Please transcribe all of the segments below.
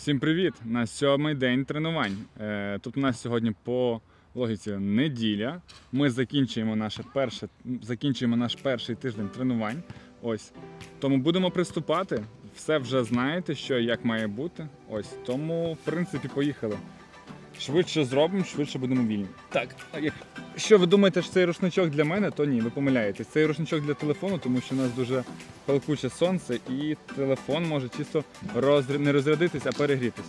Всім привіт! На сьомий день тренувань. Е, Тут у нас сьогодні по логіці неділя. Ми закінчуємо наше перше, закінчуємо наш перший тиждень тренувань. Ось. Тому будемо приступати. Все вже знаєте, що як має бути. Ось. Тому, в принципі, поїхали. Швидше зробимо, швидше будемо вільні. Так, що ви думаєте, що цей рушничок для мене, то ні, ви помиляєтесь. Цей рушничок для телефону, тому що у нас дуже палкуче сонце, і телефон може чисто розря- не розрядитись, а перегрітись.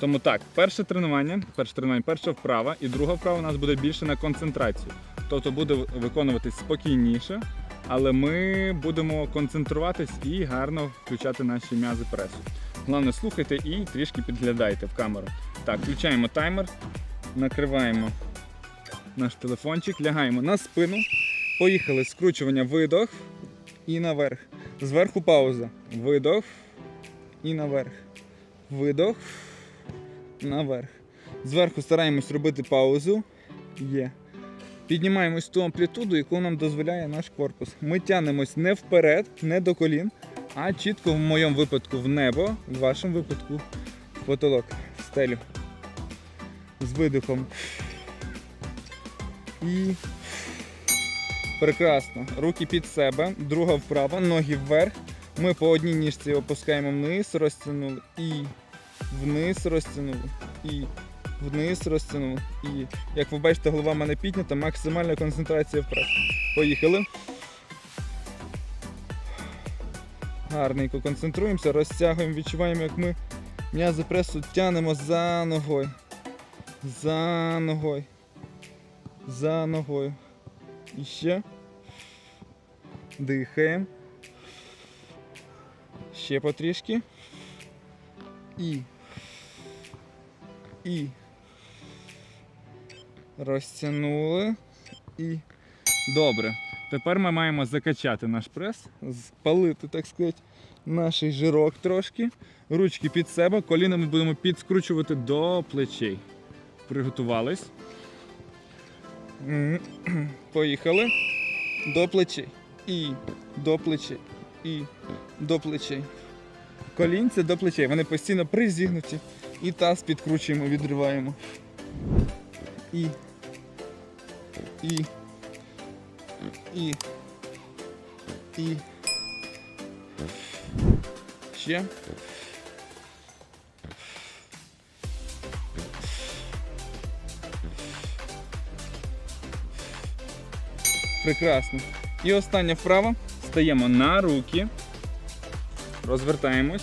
Тому так, перше тренування, перше тренування, перша вправа, і друга вправа у нас буде більше на концентрацію. Тобто буде виконуватись спокійніше, але ми будемо концентруватись і гарно включати наші м'язи пресу. Головне, слухайте і трішки підглядайте в камеру. Так, включаємо таймер, накриваємо наш телефончик, лягаємо на спину. Поїхали скручування, видох і наверх. Зверху пауза. Видох і наверх. Видох. Наверх. Зверху стараємось робити паузу. Є. Піднімаємось ту амплітуду, яку нам дозволяє наш корпус. Ми тянемось не вперед, не до колін, а чітко в моєму випадку в небо, в вашому випадку в потолок, в стелю. З видихом. І Прекрасно. Руки під себе, друга вправо, ноги вверх. Ми по одній ніжці опускаємо вниз, розтягнули і вниз розтягнули. І вниз розтягнули. І як ви бачите, голова в мене піднята, максимальна концентрація в. Поїхали. Гарненько концентруємося, розтягуємо, відчуваємо, як ми м'язи пресу тянемо за ногою. За ногою. За ногою. І ще. Дихаємо. Ще потрішки. І. І. Розтягнули. І. Добре. Тепер ми маємо закачати наш прес, спалити, так сказати, наш жирок трошки. Ручки під себе, коліна ми будемо підскручувати до плечей. Приготувались. Поїхали. До плечей. І до плечей. І до плечей. Колінці до плечей. Вони постійно призігнуті. І таз підкручуємо, відриваємо. І. І. І. І. Ще. Прекрасно. І остання вправа. Стаємо на руки. Розвертаємось.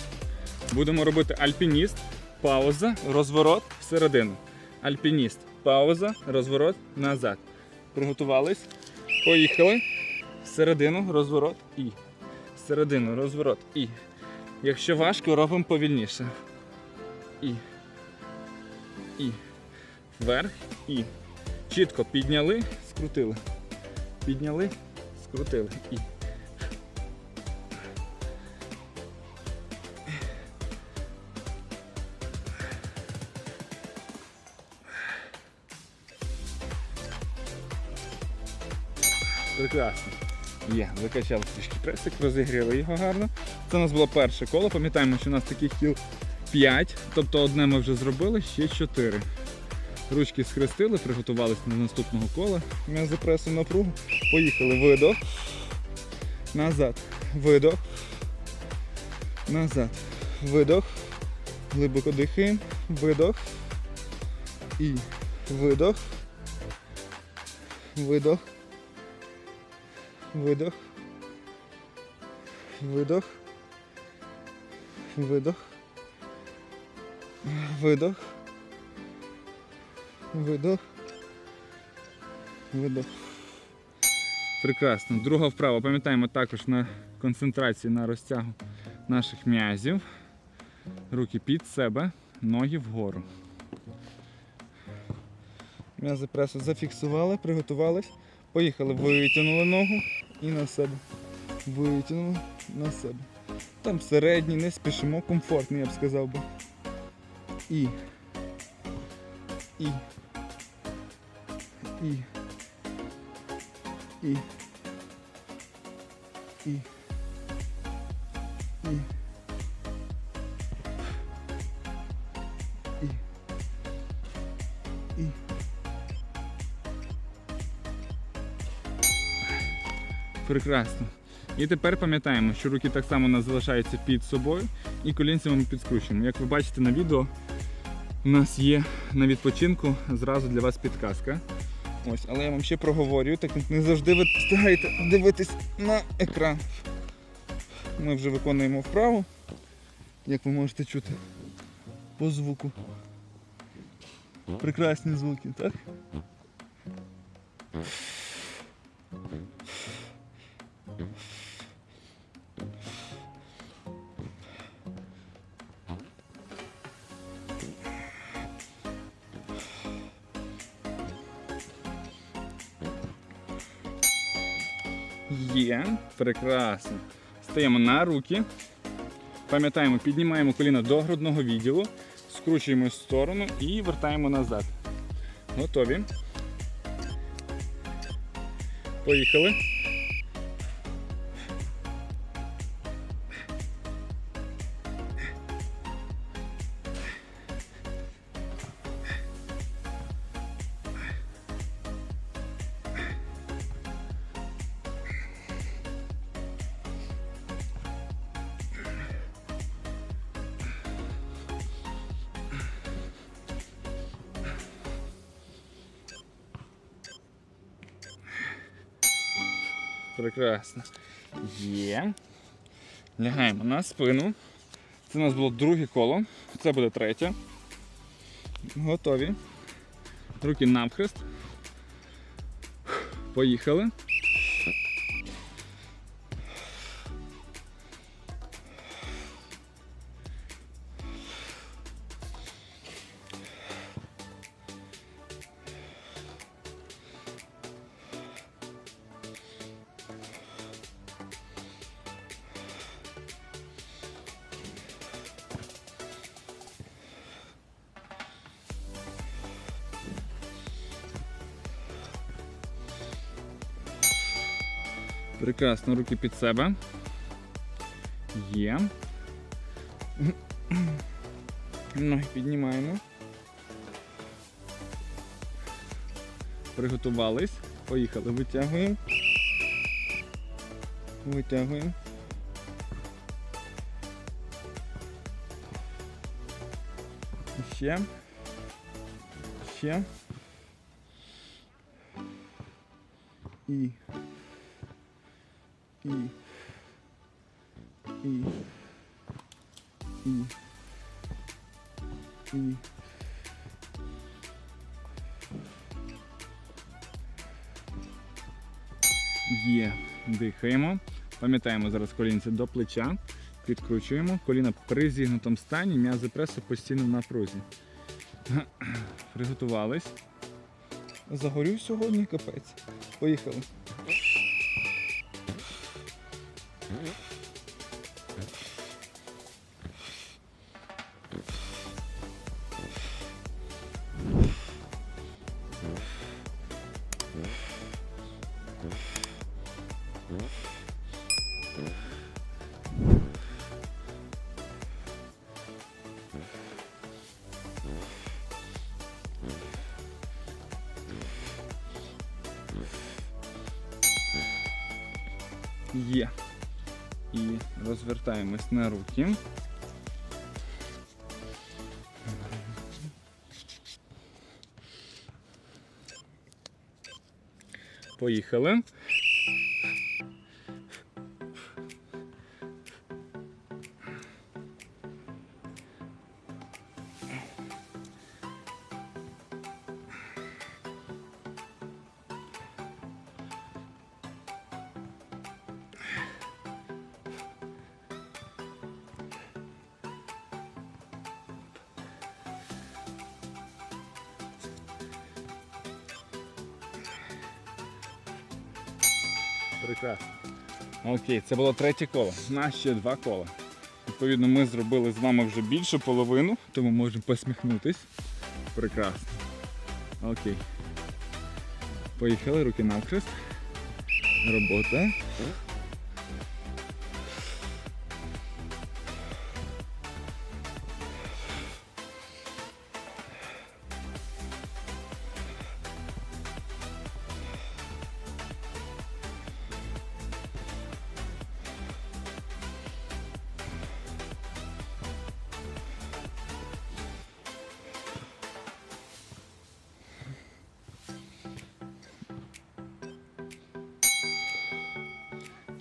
Будемо робити альпініст. Пауза, розворот всередину. Альпініст. Пауза, розворот назад. Приготувались. Поїхали. Всередину, розворот і. Всередину, розворот і. Якщо важко, робимо повільніше. І. І. Вверх і. Чітко підняли, скрутили. Підняли, скрутили і. Прекрасно. Є, закачали трішки пресик, розігріли його гарно. Це у нас було перше коло. Пам'ятаємо, що у нас таких кіл 5, тобто одне ми вже зробили, ще 4. Ручки схрестили, приготувалися до наступного кола. Ми запресуємо напругу. Поїхали. Видох. Назад. Видох. Назад. Видох. Глибоко дихаємо. Видох. І видох. Видох. Видох. Видох. Видох. Видох. Видох. Видох. Прекрасно. Друга вправа. Пам'ятаємо також на концентрації на розтягу наших м'язів. Руки під себе, ноги вгору. М'язи пресу зафіксували, приготувались. Поїхали, витягнули ногу і на себе. Витягнули на себе. Там середній, не спішимо, комфортний, я б сказав би. І. І. І і, і, і. І. І. Прекрасно. І тепер пам'ятаємо, що руки так само у нас залишаються під собою і колінцями ми підскручуємо. Як ви бачите на відео, у нас є на відпочинку зразу для вас підказка. Ось, але я вам ще проговорю, так не завжди ви встигаєте дивитись на екран. Ми вже виконуємо вправу, як ви можете чути по звуку. Прекрасні звуки, так? Є, прекрасно. Стаємо на руки. Пам'ятаємо, піднімаємо коліна до грудного відділу, скручуємо в сторону і вертаємо назад. Готові. Поїхали. Прекрасно. Є. Лягаємо на спину. Це у нас було друге коло. Це буде третє. Готові. Руки навхрест. Поїхали. Прекрасно, руки під себе. Є. Ноги піднімаємо. Приготувались. Поїхали. Витягуємо. Витягуємо. Ще. Ще. І. І. І. І. І. Є. Дихаємо. Пам'ятаємо зараз колінці до плеча. Підкручуємо. Коліна при зігнутому стані, м'язи пресу постійно в напрузі. Приготувались. Загорю сьогодні капець. Поїхали. Є. І розвертаємось на руки. Поїхали. Прекрасно. Окей, це було третє коло. У нас ще два кола. Відповідно, ми зробили з вами вже більше половину, тому можемо посміхнутись. Прекрасно. Окей. Поїхали, руки навкрест. Робота.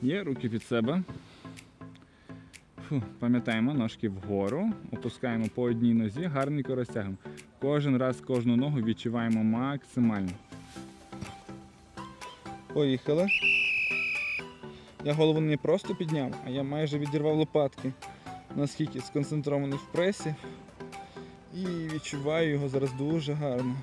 Є руки під себе. Пам'ятаємо, ножки вгору, опускаємо по одній нозі, гарненько розтягуємо. Кожен раз кожну ногу відчуваємо максимально. Поїхали. Я голову не просто підняв, а я майже відірвав лопатки. Наскільки сконцентрований в пресі. І відчуваю його зараз дуже гарно.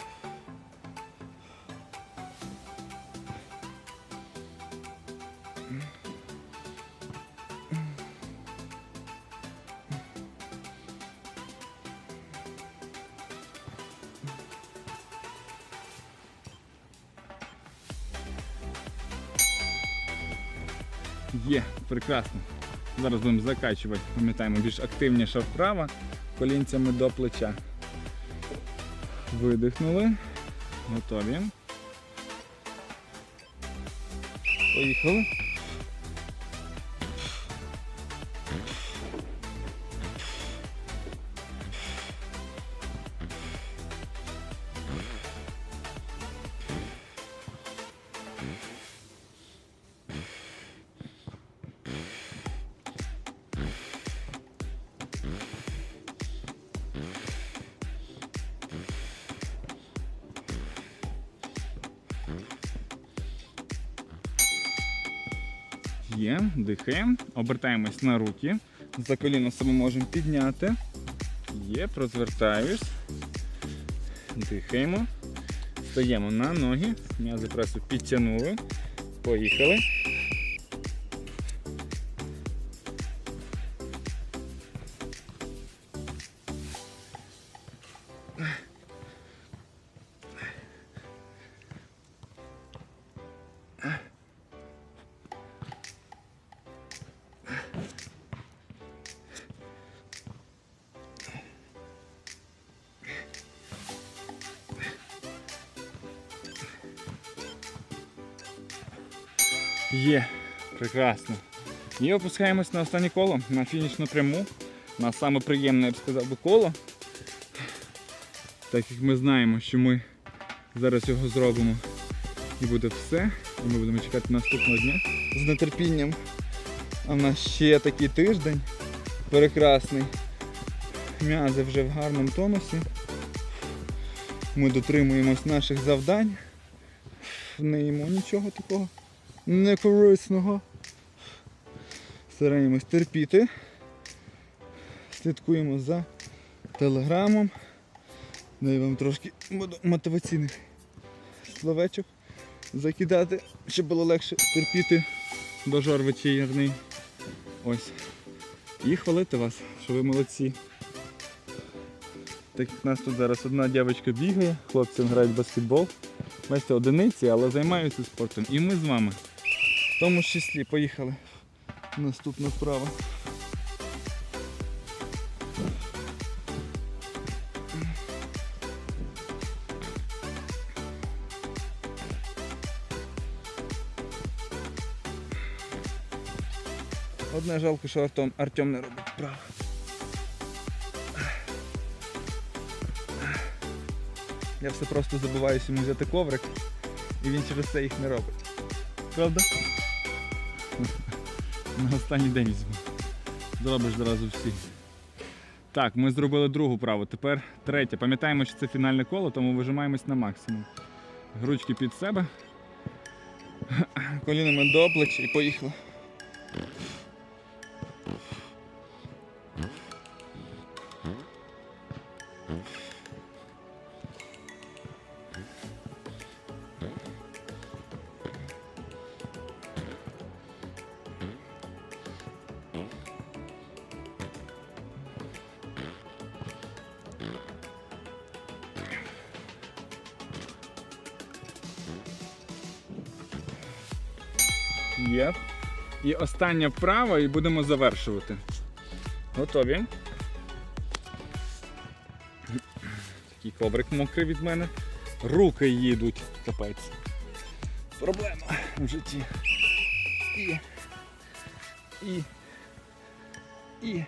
Прекрасно. Зараз будемо закачувати, пам'ятаємо, більш активніша вправа, колінцями до плеча. Видихнули. Готові. Поїхали. Є, дихаємо, обертаємось на руки. За коліно себе можемо підняти. Є, розвертаюсь. Дихаємо. Стаємо на ноги. М'язи пресу підтягнули. Поїхали. Є, прекрасно. І опускаємось на останнє коло, на фінішну пряму. На саме приємне, я б сказав коло. Так як ми знаємо, що ми зараз його зробимо і буде все. І ми будемо чекати наступного дня. З нетерпінням. А в нас ще такий тиждень прекрасний. М'язи вже в гарному тонусі. Ми дотримуємось наших завдань. Не їмо нічого такого некорисного. Стараємось терпіти. Слідкуємо за телеграмом. Даю вам трошки мотиваційних словечок закидати, щоб було легше терпіти Дожор вечірний. Ось. І хвалити вас, що ви молодці. Так як нас тут зараз одна дівчинка бігає, хлопці грають в баскетбол. Бачите, одиниці, але займаються спортом. І ми з вами. В тому числі поїхали. Наступна вправа. Одне жалко, що Артем, Артем не робить вправо. Я все просто забуваюся йому взяти коврик, і він через це їх не робить. Правда? На останній день візьму. Зробиш зразу всі. Так, ми зробили другу праву. Тепер третє. Пам'ятаємо, що це фінальне коло, тому вижимаємось на максимум. Гручки під себе. Колінами до плеч і поїхали. Є. І остання вправа, і будемо завершувати. Готові. Такий коврик мокрий від мене. Руки їдуть. Капець. Проблема в житті. І. І. І.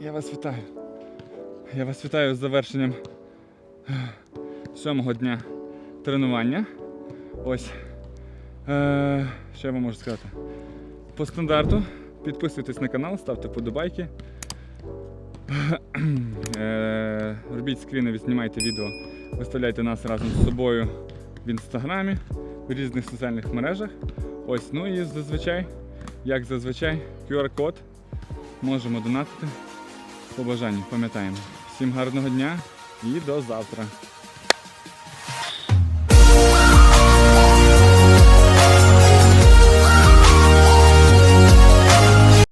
я вас вітаю. Я вас вітаю з завершенням е, сьомого дня тренування. Ось. Е, що я вам можу сказати? По стандарту підписуйтесь на канал, ставте подобайки. Е, робіть скріни, знімайте відео, виставляйте нас разом з собою в інстаграмі, в різних соціальних мережах. Ось, ну і зазвичай, як зазвичай, QR-код можемо донатити по бажанню, пам'ятаємо. Всім гарного дня і до завтра.